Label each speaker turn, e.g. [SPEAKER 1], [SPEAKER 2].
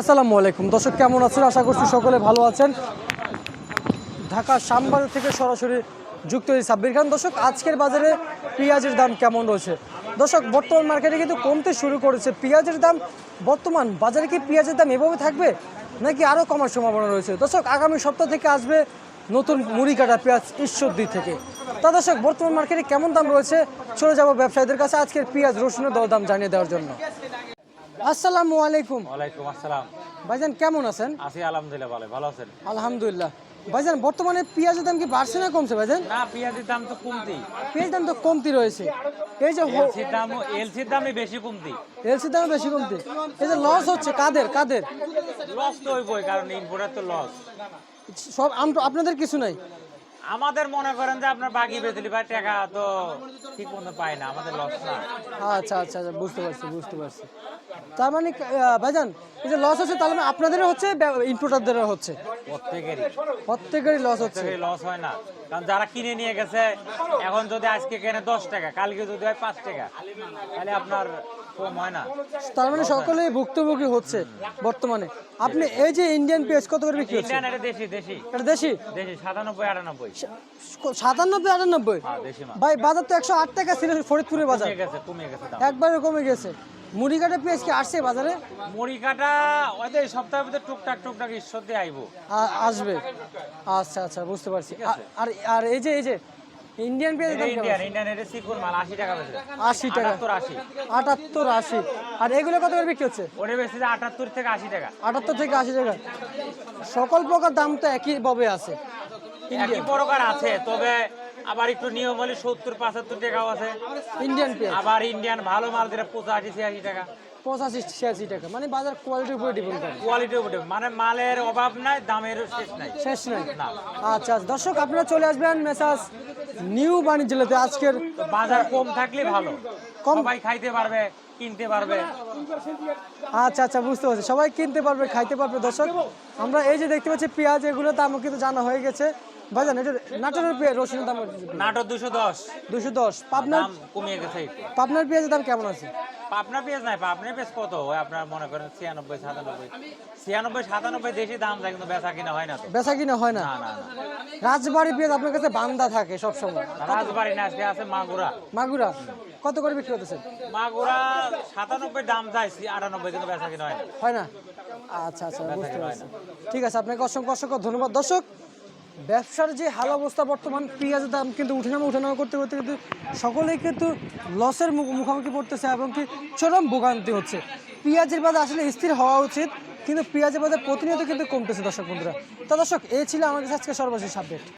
[SPEAKER 1] আসসালামু আলাইকুম। দর্শক, কেমন আছেন? আশা করছি সকলে ভালো আছেন। ঢাকা শ্যামবাজার থেকে সরাসরি যুক্ত হয়েছে সাব্বির খান। দর্শক, আজকের বাজারে পেঁয়াজের দাম কেমন রয়েছে? দর্শক, বর্তমান মার্কেটে কিন্তু কমতে শুরু করেছে। পেঁয়াজের দাম বর্তমান বাজারে কি পেঁয়াজের দাম এভাবে থাকবে? নাকি আরও কমার সম্ভাবনা রয়েছে? দর্শক, আগামী সপ্তাহ থেকে আসবে নতুন মুড়ি কাটা পেঁয়াজ ঈশ্বরদী থেকে। তা দর্শক, বর্তমান মার্কেটে কেমন দাম রয়েছে? চলে যাব ব্যবসায়ীদের কাছে আজকের পেঁয়াজ রসুনের দর দাম জানিয়ে দেওয়ার জন্য। আসসালামু আলাইকুম।
[SPEAKER 2] ওয়ালাইকুম আসসালাম।
[SPEAKER 1] ভাইজান কেমন আছেন?
[SPEAKER 2] আছি আলহামদুলিল্লাহ ভালো ভালো আছেন?
[SPEAKER 1] আলহামদুলিল্লাহ। ভাইজান বর্তমানে পেঁয়াজের দাম কি বাড়ছে না কমছে ভাইজান?
[SPEAKER 2] না পেঁয়াজের দাম তো কমতি।
[SPEAKER 1] দাম তো কমতি রয়েছে। এই যে
[SPEAKER 2] এলসির দাম এলসির দামই বেশি কমতি।
[SPEAKER 1] এলসি দাম বেশি কমতি। এই যে লস হচ্ছে কাদের কাদের?
[SPEAKER 2] লস তো হইবই কারণ ইম্পোর্টার তো লস
[SPEAKER 1] সব আপনাদের কিছু নাই।
[SPEAKER 2] আমাদের মনে করেন যে আপনার বাকি বেতলি বা টাকা তো ঠিক মতো পায় না আমাদের লস না।
[SPEAKER 1] আচ্ছা আচ্ছা আচ্ছা বুঝতে পারছি বুঝতে পারছি। তার মানে ভাইজান এই যে লস হচ্ছে মানে আপনাদেরও হচ্ছে ইম্পোর্টারদেরও হচ্ছে?
[SPEAKER 2] প্রত্যেকেরই।
[SPEAKER 1] প্রত্যেকেরই লস হচ্ছে।
[SPEAKER 2] লস হয় না। কারণ যারা কিনে নিয়ে গেছে এখন যদি আজকে কেনে দশ টাকা কালকে যদি হয় পাঁচ টাকা তাহলে আপনার কম হয় না।
[SPEAKER 1] তার মানে সকলেই ভুক্তভোগী হচ্ছে বর্তমানে। আপনি এই যে ইন্ডিয়ান পেঁয়াজ কত করে বিক্রি হচ্ছে?
[SPEAKER 2] ইন্ডিয়ান এটা দেশি দেশি।
[SPEAKER 1] এটা দেশি?
[SPEAKER 2] দেশি সাতানব্বই আটানব্বই।
[SPEAKER 1] সাতানব্বই আটানব্বই?
[SPEAKER 2] হ্যাঁ
[SPEAKER 1] ভাই বাজার তো একশো আট টাকা ছিল ফরিদপুরের বাজার। একবারে কমে গেছে। মুড়ি কাটা পেঁয়াজ কি আসছে বাজারে?
[SPEAKER 2] মুড়ি কাটা ওদের এই সপ্তাহের ভিতরে টুকটাক টুকটাক ঈশ্বর দিয়ে আইবো
[SPEAKER 1] আসবে। আচ্ছা আচ্ছা বুঝতে পারছি। আর আর এই যে এই যে ইন্ডিয়ান পেঁয়াজ
[SPEAKER 2] ইন্ডিয়ান ইন্ডিয়ান এটা সিকুর মাল আশি টাকা বেশি
[SPEAKER 1] আশি টাকা।
[SPEAKER 2] আটাত্তর আশি।
[SPEAKER 1] আটাত্তর আশি। আর এগুলো কত করে বিক্রি হচ্ছে?
[SPEAKER 2] ওটা বেশি আটাত্তর থেকে আশি টাকা।
[SPEAKER 1] আটাত্তর থেকে আশি টাকা। সকল প্রকার দাম তো একই ভাবে আছে।
[SPEAKER 2] একই প্রকার আছে তবে আবার একটু নিয়ম হলে সত্তর পঁচাত্তর টাকাও আছে।
[SPEAKER 1] ইন্ডিয়ান পেঁয়াজ।
[SPEAKER 2] আবার ইন্ডিয়ান ভালো মাল দিলে পঁচাশি ছিয়াশি টাকা।
[SPEAKER 1] পঁচাশি ছিয়াশি টাকা। মানে বাজার কোয়ালিটির উপরে ডিপেন্ড করে।
[SPEAKER 2] কোয়ালিটির উপরে মানে মালের অভাব নাই দামেরও শেষ নাই।
[SPEAKER 1] শেষ নাই? আচ্ছা দর্শক আপনারা চলে আসবেন মেসাজ নিউ বাণিজ্যতে আজকের
[SPEAKER 2] বাজার কম থাকলে ভালো।
[SPEAKER 1] কম-
[SPEAKER 2] ভাই খাইতে পারবে। কিনতে পারবে।
[SPEAKER 1] আচ্ছা আচ্ছা বুঝতে পারছি। সবাই কিনতে পারবে খাইতে পারবে। দর্শক আমরা এই যে দেখতে পাচ্ছি পেঁয়াজ এগুলো দাম কিন্তু জানা হয়ে গেছে। ভাইজান এটা নাটোরের পেঁয়াজ রসুনের দাম
[SPEAKER 2] নাটক দুশো দশ।
[SPEAKER 1] দুশো দশ। পাবনার
[SPEAKER 2] কমিয়ে গেছে।
[SPEAKER 1] পাবনার পেঁয়াজের দাম কেমন আছে?
[SPEAKER 2] পাবনা পেঁয়াজ নাই পাবনা পেঁয়াজ কত? ওই আপনার মনে করেন ছিয়ানব্বই সাতানব্বই। ছিয়ানব্বই সাতানব্বই দেশি দাম যায় কিন্তু বেচা কিনা হয় না
[SPEAKER 1] বেচা কিনা হয় না?
[SPEAKER 2] না না না।
[SPEAKER 1] রাজবাড়ি পেঁয়াজ আপনার কাছে বান্দা থাকে সবসময়।
[SPEAKER 2] রাজবাড়ি না আজকে আছে মাগুরা।
[SPEAKER 1] মাগুরা। কত করে বিক্রি করতেছেন
[SPEAKER 2] মাগুরা সাতানব্বই দাম চাইছি আটানব্বই কিন্তু বেচা কিনা হয়
[SPEAKER 1] হয় না? আচ্ছা আচ্ছা বুঝতে পারছি। ঠিক আছে আপনাকে অসংখ্য অসংখ্য ধন্যবাদ। দর্শক ব্যবসার যে হাল অবস্থা বর্তমান পেঁয়াজের দাম কিন্তু উঠেনামা উঠেনামা করতে করতে কিন্তু সকলেই কিন্তু লসের মুখ- মুখোমুখি পড়তেছে এবং কি চরম ভোগান্তি হচ্ছে। পেঁয়াজের বাজার আসলে স্থির হওয়া উচিত কিন্তু পেঁয়াজের বাজার প্রতিনিয়ত কিন্তু কমতেছে দর্শক বন্ধুরা। তা দর্শক এই ছিল আমার কাছে আজকে সর্বশেষ আপডেট